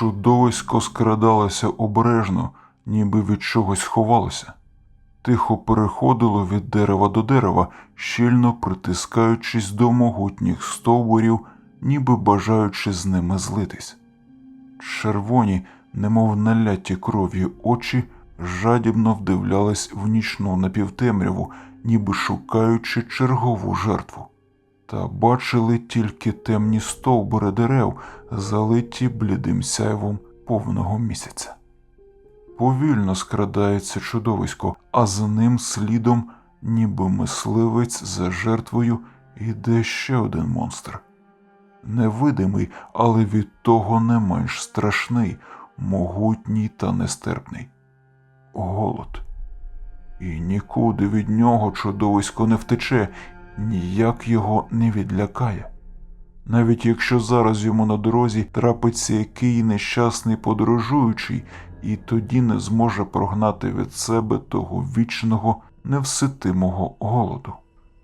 Чудовисько скрадалося обережно, ніби від чогось ховалося. Тихо переходило від дерева до дерева, щільно притискаючись до могутніх стовбурів, ніби бажаючи з ними злитись. Червоні, немов наляті кров'ю очі, жадібно вдивлялись в нічну напівтемряву, ніби шукаючи чергову жертву. Та бачили тільки темні стовбури дерев, залиті блідим сяйвом повного місяця. Повільно скрадається чудовисько, а за ним слідом, ніби мисливець за жертвою, іде ще один монстр. Невидимий, але від того не менш страшний, могутній та нестерпний. Голод. І нікуди від нього чудовисько не втече, ніяк його не відлякає. Навіть якщо зараз йому на дорозі трапиться який нещасний подорожуючий, і тоді не зможе прогнати від себе того вічного, невситимого голоду.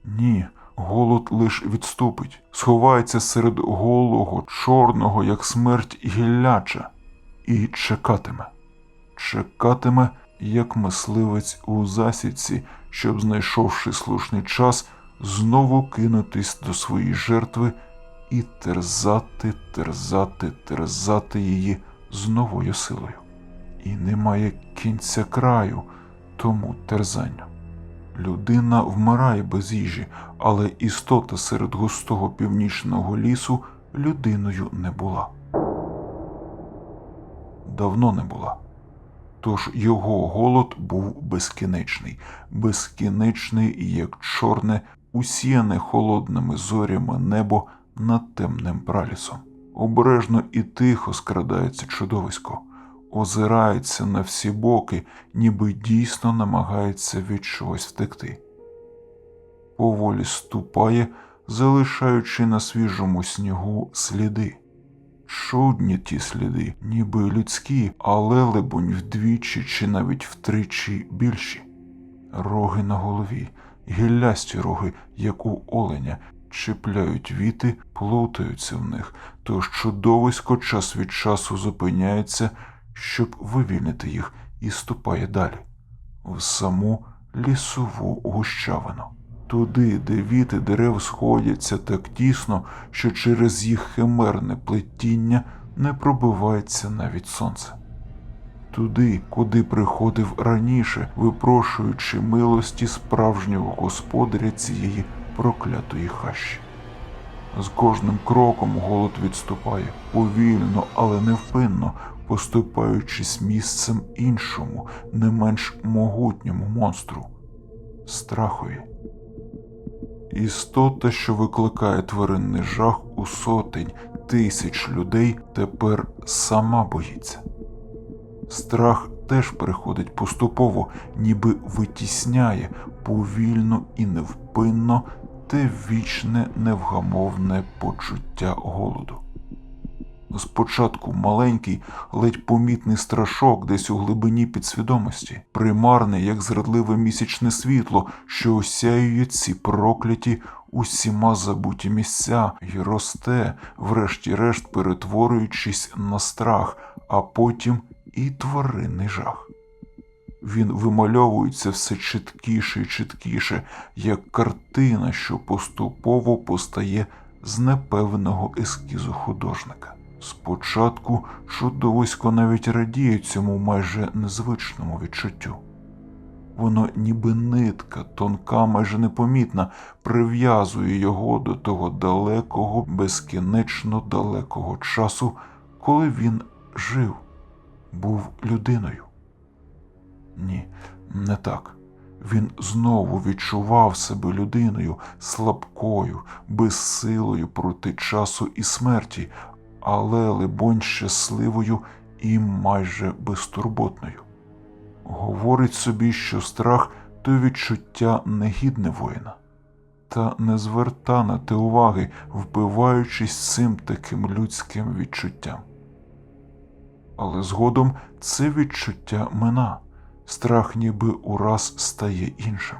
Ні, голод лиш відступить, сховається серед голого, чорного, як смерть гілляча, і чекатиме. Чекатиме, як мисливець у засідці, щоб, знайшовши слушний час, знову кинутись до своєї жертви і терзати, терзати, терзати її з новою силою. І немає кінця краю тому терзанню. Людина вмирає без їжі, але істота серед густого північного лісу людиною не була. Давно не була. Тож його голод був безкінечний, безкінечний, як чорне, усіяне холодними зорями небо над темним пралісом. Обережно і тихо скрадається чудовисько, озирається на всі боки, ніби дійсно намагається від чогось втекти. Поволі ступає, залишаючи на свіжому снігу сліди. Чудні ті сліди, ніби людські, але, либонь, вдвічі чи навіть втричі більші. Роги на голові, гіллясті роги, як у оленя, чіпляють віти, плутаються в них, тож чудовисько час від часу зупиняється, щоб вивільнити їх, і ступає далі, в саму лісову гущавину. Туди, де віти дерев сходяться так тісно, що через їх химерне плетіння не пробивається навіть сонце. Туди, куди приходив раніше, випрошуючи милості справжнього господаря цієї проклятої хащі. З кожним кроком голод відступає повільно, але невпинно, поступаючись місцем іншому, не менш могутньому монстру страхові. Істота, що викликає тваринний жах у сотень тисяч людей, тепер сама боїться. Страх теж приходить поступово, ніби витісняє повільно і невпинно те вічне невгамовне почуття голоду. Спочатку маленький, ледь помітний страшок десь у глибині підсвідомості, примарний, як зрадливе місячне світло, що осяює ці прокляті усіма забуті місця і росте, врешті-решт перетворюючись на страх, а потім і тваринний жах. Він вимальовується все чіткіше і чіткіше, як картина, що поступово постає з непевного ескізу художника. Спочатку чудовисько навіть радіє цьому майже незвичному відчуттю. Воно, ніби нитка, тонка, майже непомітна, прив'язує його до того далекого, безкінечно далекого часу, коли він жив, був людиною. Ні, не так. Він знову відчував себе людиною, слабкою, безсилою проти часу і смерті, але, либонь, щасливою і майже безтурботною. Говорить собі, що страх то відчуття негідне воїна, та не зверта на те уваги, вбиваючись цим таким людським відчуттям. Але згодом це відчуття мина, страх ніби ураз стає іншим.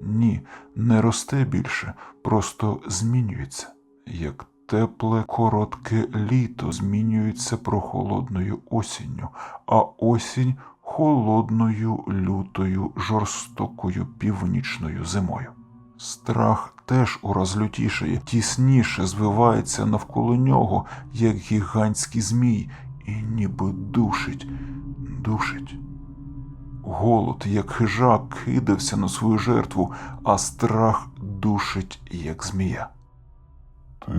Ні, не росте більше, просто змінюється, як Тепле, коротке літо змінюється прохолодною осінню, а осінь холодною, лютою, жорстокою північною зимою. Страх теж ураз лютішає, тісніше звивається навколо нього, як гігантський змій, і ніби душить, душить. Голод, як хижак, кидався на свою жертву, а страх душить, як змія. Ти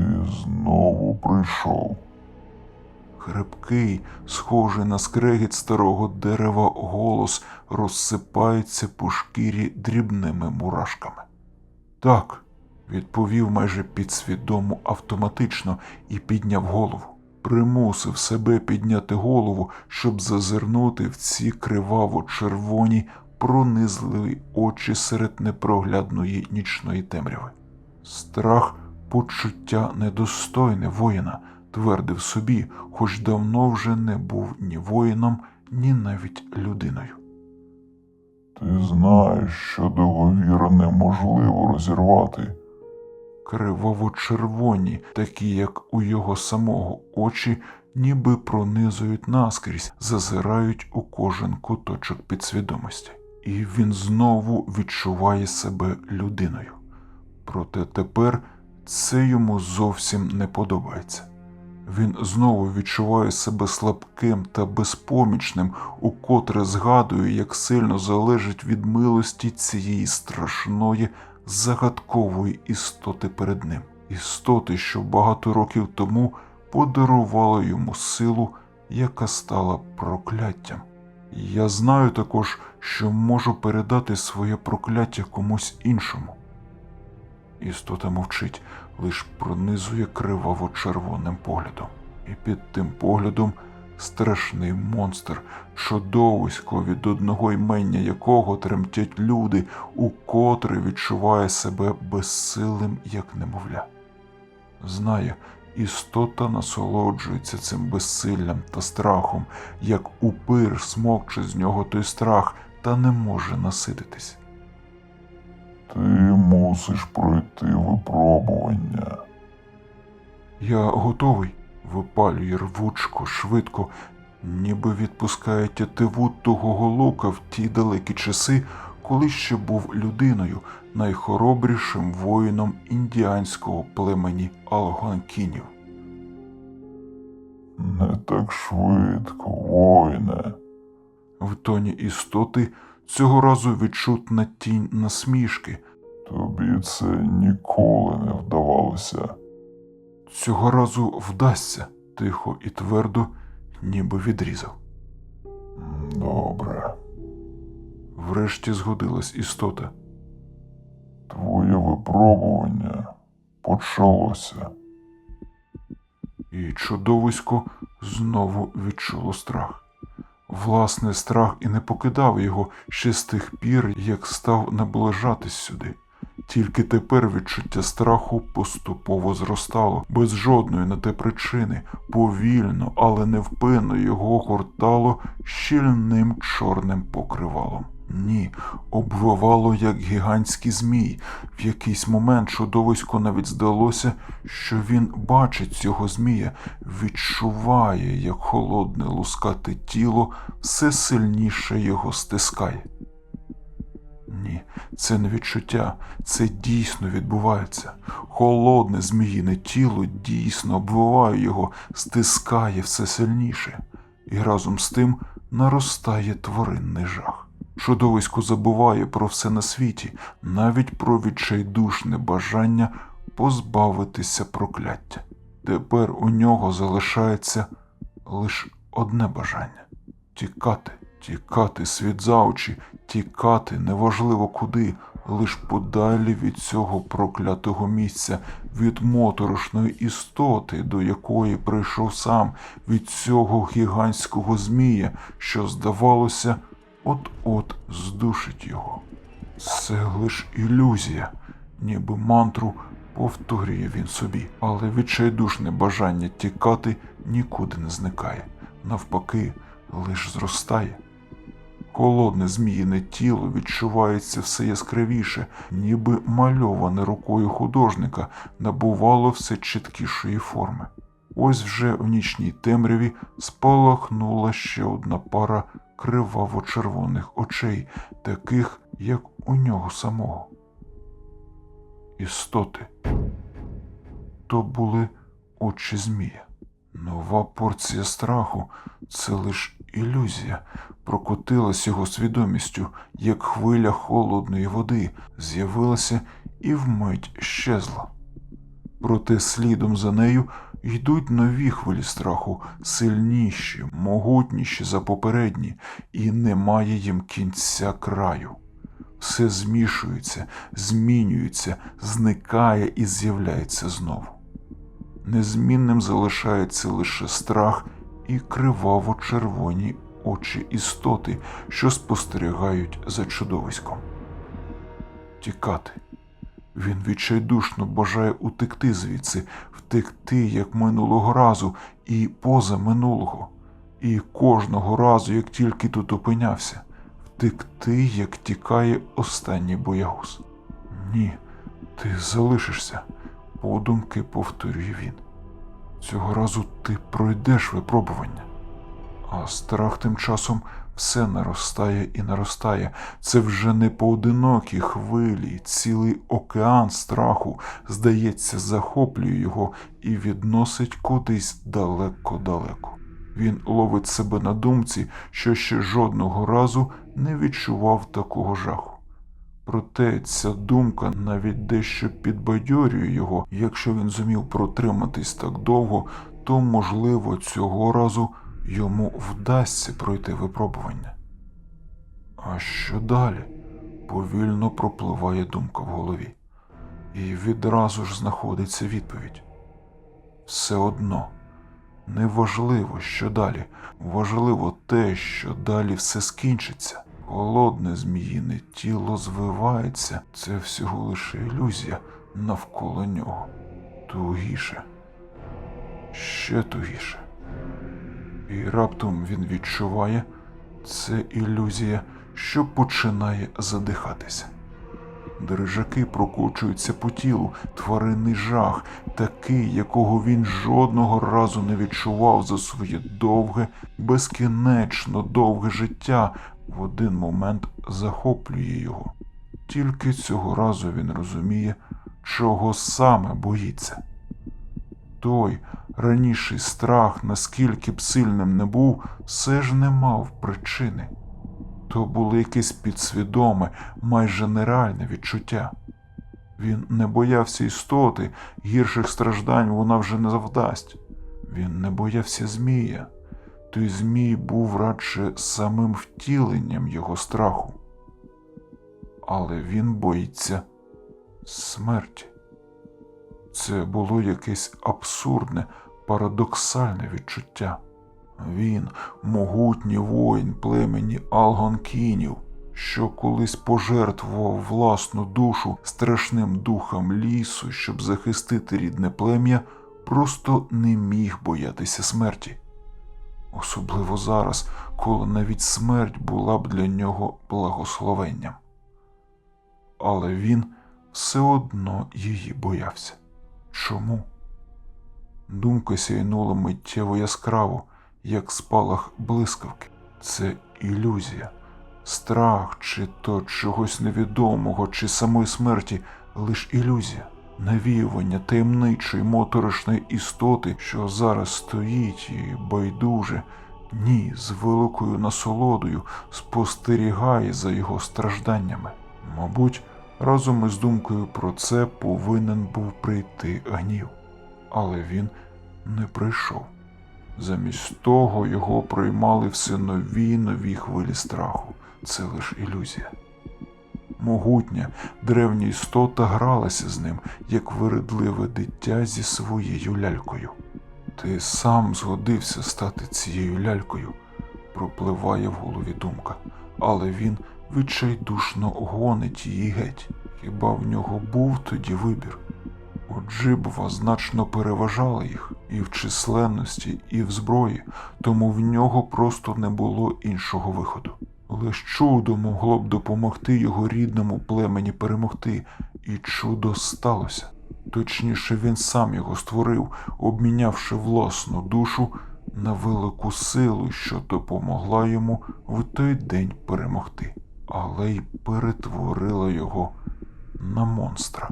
знову прийшов. Хрипкий, схожий на скрегіт старого дерева, голос розсипається по шкірі дрібними мурашками. Так, відповів майже підсвідомо автоматично і підняв голову. Примусив себе підняти голову, щоб зазирнути в ці криваво-червоні, пронизливі очі серед непроглядної нічної темряви. Страх почуття недостойне воїна, твердив собі, хоч давно вже не був ні воїном, ні навіть людиною. Ти знаєш, що договір неможливо розірвати. Криваво-червоні, такі як у його самого очі, ніби пронизують наскрізь, зазирають у кожен куточок підсвідомості. І він знову відчуває себе людиною. Проте тепер це йому зовсім не подобається. Він знову відчуває себе слабким та безпомічним, укотре згадує, як сильно залежить від милості цієї страшної, загадкової істоти перед ним, істоти, що багато років тому подарувала йому силу, яка стала прокляттям. Я знаю також, що можу передати своє прокляття комусь іншому. Істота мовчить, лиш пронизує криваво-червоним поглядом. І під тим поглядом страшний монстр, чудовисько, від одного ймення якого тремтять люди, укотре відчуває себе безсилим, як немовля. Знає, істота насолоджується цим безсиллям та страхом, як упир смокче з нього той страх та не може насититись. Ти мусиш пройти випробування. Я готовий, випалює рвучко, швидко, ніби відпускає тятиву того голока в ті далекі часи, коли ще був людиною, найхоробрішим воїном індіанського племені алгонкінів. Не так швидко, воїне. В тоні істоти цього разу відчутна тінь насмішки. Тобі це ніколи не вдавалося. Цього разу вдасться, тихо і твердо, ніби відрізав. Добре. Врешті згодилась істота. Твоє випробування почалося. І чудовисько знову відчуло страх. Власне, страх і не покидав його ще з тих пір, як став наближатись сюди. Тільки тепер відчуття страху поступово зростало, без жодної на те причини, повільно, але невпинно його гортало щільним чорним покривалом. Ні, обвивало як гігантський змій. В якийсь момент чудовисько навіть здалося, що він бачить цього змія, відчуває, як холодне лускате тіло все сильніше його стискає. Ні, це не відчуття, це дійсно відбувається. Холодне зміїне тіло дійсно обвиває його, стискає все сильніше, і разом з тим наростає тваринний жах. Чудовисько забуває про все на світі, навіть про відчайдушне бажання позбавитися прокляття. Тепер у нього залишається лише одне бажання тікати, тікати світ за очі, тікати неважливо куди, лиш подалі від цього проклятого місця, від моторошної істоти, до якої прийшов сам, від цього гігантського змія, що, здавалося, от-от здушить його. Це лиш ілюзія, ніби мантру повторює він собі, але відчайдушне бажання тікати нікуди не зникає, навпаки, лиш зростає. Холодне зміїне тіло відчувається все яскравіше, ніби мальоване рукою художника набувало все чіткішої форми. Ось вже в нічній темряві спалахнула ще одна пара криваво-червоних очей, таких, як у нього самого. Істоти. То були очі змія. Нова порція страху це лиш ілюзія, прокотилась його свідомістю, як хвиля холодної води, з'явилася і вмить щезла. Проте слідом за нею йдуть нові хвилі страху, сильніші, могутніші за попередні, і немає їм кінця краю. Все змішується, змінюється, зникає і з'являється знову. Незмінним залишається лише страх і криваво-червоні очі істоти, що спостерігають за чудовиськом. Тікати. Він відчайдушно бажає утекти звідси, втекти, як минулого разу, і поза минулого, і кожного разу, як тільки тут опинявся, втекти, як тікає останній боягуз. Ні, ти залишишся, подумки повторює він. Цього разу ти пройдеш випробування. А страх тим часом все наростає і наростає. Це вже не поодинокі хвилі, цілий океан страху, здається, захоплює його і відносить кудись далеко-далеко. Він ловить себе на думці, що ще жодного разу не відчував такого жаху. Проте ця думка навіть дещо підбадьорює його, якщо він зумів протриматись так довго, то, можливо, цього разу йому вдасться пройти випробування. А що далі? Повільно пропливає думка в голові, і відразу ж знаходиться відповідь. Все одно, неважливо, що далі, важливо те, що далі все скінчиться. Холодне зміїне тіло звивається, це всього лише ілюзія навколо нього. Тугіше, ще тугіше. І раптом він відчуває, це ілюзія, що починає задихатися. Дрижаки прокочуються по тілу, тваринний жах, такий, якого він жодного разу не відчував за своє довге, безкінечно довге життя, в один момент захоплює його. Тільки цього разу він розуміє, чого саме боїться. Той раніший страх, наскільки б сильним не був, все ж не мав причини. То було якесь підсвідоме, майже нереальне відчуття. Він не боявся істоти, гірших страждань вона вже не завдасть. Він не боявся Змія. Той Змій був радше самим втіленням його страху. Але він боїться смерті. Це було якесь абсурдне, парадоксальне відчуття. Він, могутній воїн племені Алгонкінів, що колись пожертвував власну душу страшним духам лісу, щоб захистити рідне плем'я, просто не міг боятися смерті. Особливо зараз, коли навіть смерть була б для нього благословенням. Але він все одно її боявся. Чому? Думка сяйнула миттєво яскраво, як спалах блискавки. Це ілюзія, страх чи то чогось невідомого, чи самої смерті. Лиш ілюзія, навіювання таємничої моторошної істоти, що зараз стоїть і байдуже, ні, з великою насолодою спостерігає за його стражданнями. Мабуть, разом із думкою про це повинен був прийти гнів але він не прийшов. Замість того його приймали все нові нові хвилі страху. Це лише ілюзія. Могутня, древня істота гралася з ним, як виридливе дитя зі своєю лялькою. Ти сам згодився стати цією лялькою, пропливає в голові думка, але він відчайдушно гонить її геть. Хіба в нього був тоді вибір? Оджибова значно переважала їх і в численності, і в зброї, тому в нього просто не було іншого виходу. Лиш чудо могло б допомогти його рідному племені перемогти, і чудо сталося. Точніше, він сам його створив, обмінявши власну душу на велику силу, що допомогла йому в той день перемогти, але й перетворила його на монстра.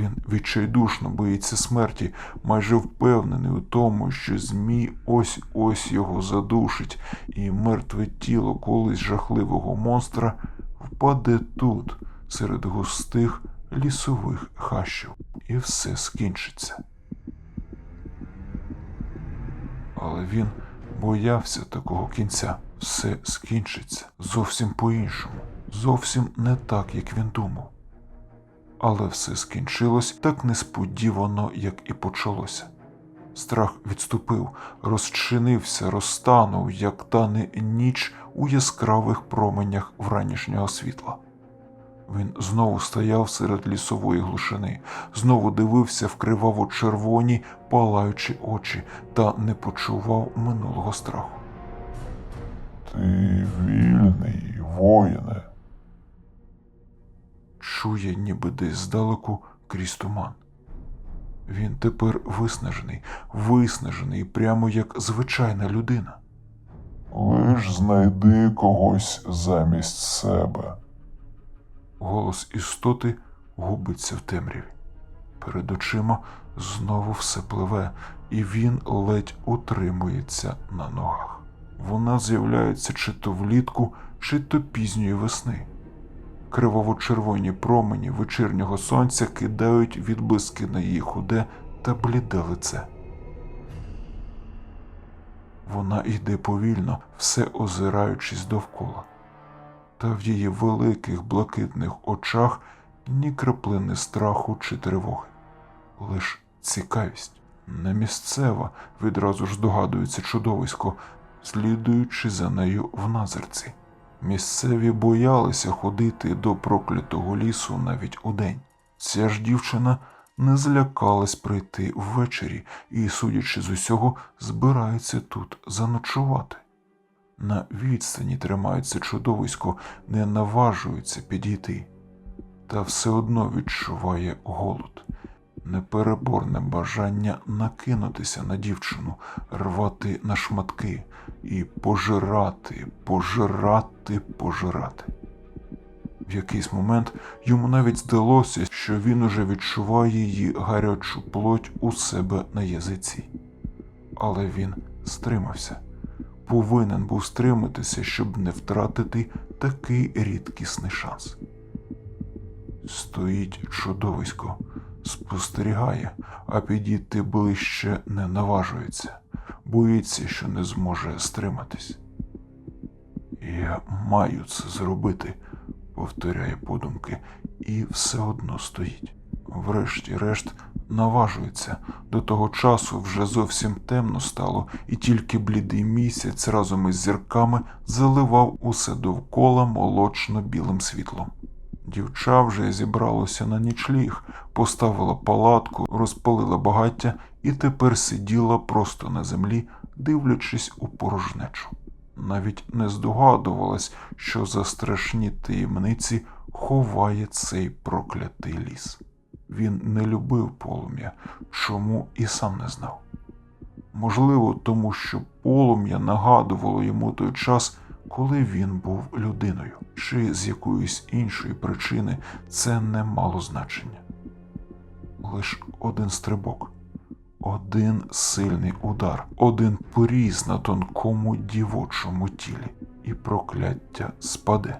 Він відчайдушно боїться смерті, майже впевнений у тому, що Змій ось ось його задушить, і мертве тіло колись жахливого монстра впаде тут, серед густих лісових хащів, і все скінчиться. Але він боявся такого кінця. Все скінчиться зовсім по-іншому, зовсім не так, як він думав. Але все скінчилось так несподівано, як і почалося. Страх відступив, розчинився, розтанув, як тане ніч у яскравих променях вранішнього світла. Він знову стояв серед лісової глушини, знову дивився в криваво-червоні, палаючі очі та не почував минулого страху. Ти вільний, воїне. Чує ніби десь здалеку крізь туман. Він тепер виснажений, виснажений, прямо як звичайна людина. Лиш знайди когось замість себе. Голос істоти губиться в темряві. Перед очима знову все пливе, і він ледь утримується на ногах. Вона з'являється чи то влітку, чи то пізньої весни. Криваво-червоні промені вечірнього сонця кидають відблиски на її худе та бліде лице. Вона йде повільно, все озираючись довкола. Та в її великих блакитних очах ні краплини страху чи тривоги, лиш цікавість. Не місцева, відразу ж здогадується чудовисько, слідуючи за нею в назирці. Місцеві боялися ходити до проклятого лісу навіть удень. Ця ж дівчина не злякалась прийти ввечері і, судячи з усього, збирається тут заночувати. На відстані тримається чудовисько, не наважується підійти, та все одно відчуває голод, непереборне бажання накинутися на дівчину, рвати на шматки і пожирати, пожирати, пожирати. В якийсь момент йому навіть здалося, що він уже відчуває її гарячу плоть у себе на язиці. Але він стримався. Повинен був стриматися, щоб не втратити такий рідкісний шанс. Стоїть чудовисько, спостерігає, а підійти ближче не наважується, боїться, що не зможе стриматись. Я маю це зробити, повторяє подумки, і все одно стоїть. Врешті-решт наважується. До того часу вже зовсім темно стало, і тільки блідий місяць разом із зірками заливав усе довкола молочно-білим світлом. Дівча вже зібралося на нічліг, поставила палатку, розпалила багаття і тепер сиділа просто на землі, дивлячись у порожнечу. Навіть не здогадувалась, що за страшні таємниці ховає цей проклятий ліс. Він не любив полум'я, чому і сам не знав. Можливо, тому що полум'я нагадувало йому той час, коли він був людиною, чи з якоїсь іншої причини це не мало значення. Лиш один стрибок, один сильний удар, один поріз на тонкому дівочому тілі, і прокляття спаде.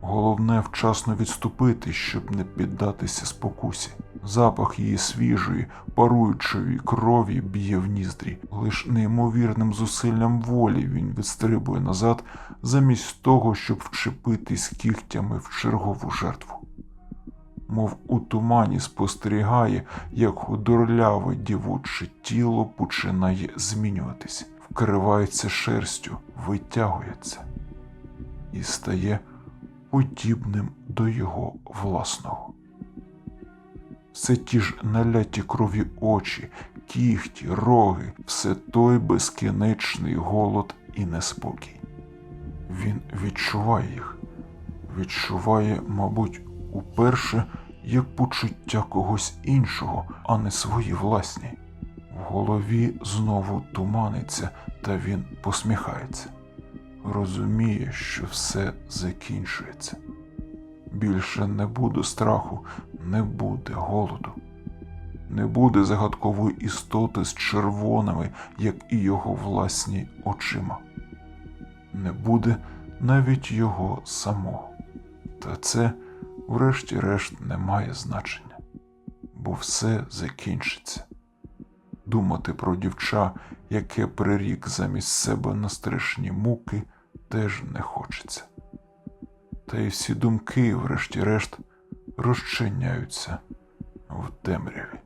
Головне вчасно відступити, щоб не піддатися спокусі. Запах її свіжої, паруючої крові б'є в ніздрі. Лиш неймовірним зусиллям волі він відстрибує назад, замість того, щоб вчепитись кігтями в чергову жертву. Мов у тумані спостерігає, як худорляве дівоче тіло починає змінюватись, вкривається шерстю, витягується і стає подібним до його власного. Все ті ж наляті крові очі, кіхті, роги, все той безкінечний голод і неспокій. Він відчуває їх, відчуває, мабуть, уперше як почуття когось іншого, а не свої власні. В голові знову туманиться, та він посміхається. Розуміє, що все закінчується. Більше не буде страху, не буде голоду, не буде загадкової істоти з червоними, як і його власні очима. Не буде навіть його самого. Та це, врешті-решт, не має значення, бо все закінчиться. Думати про дівча, яке прирік замість себе на страшні муки, теж не хочеться. Та й всі думки, врешті-решт, розчиняються в темряві.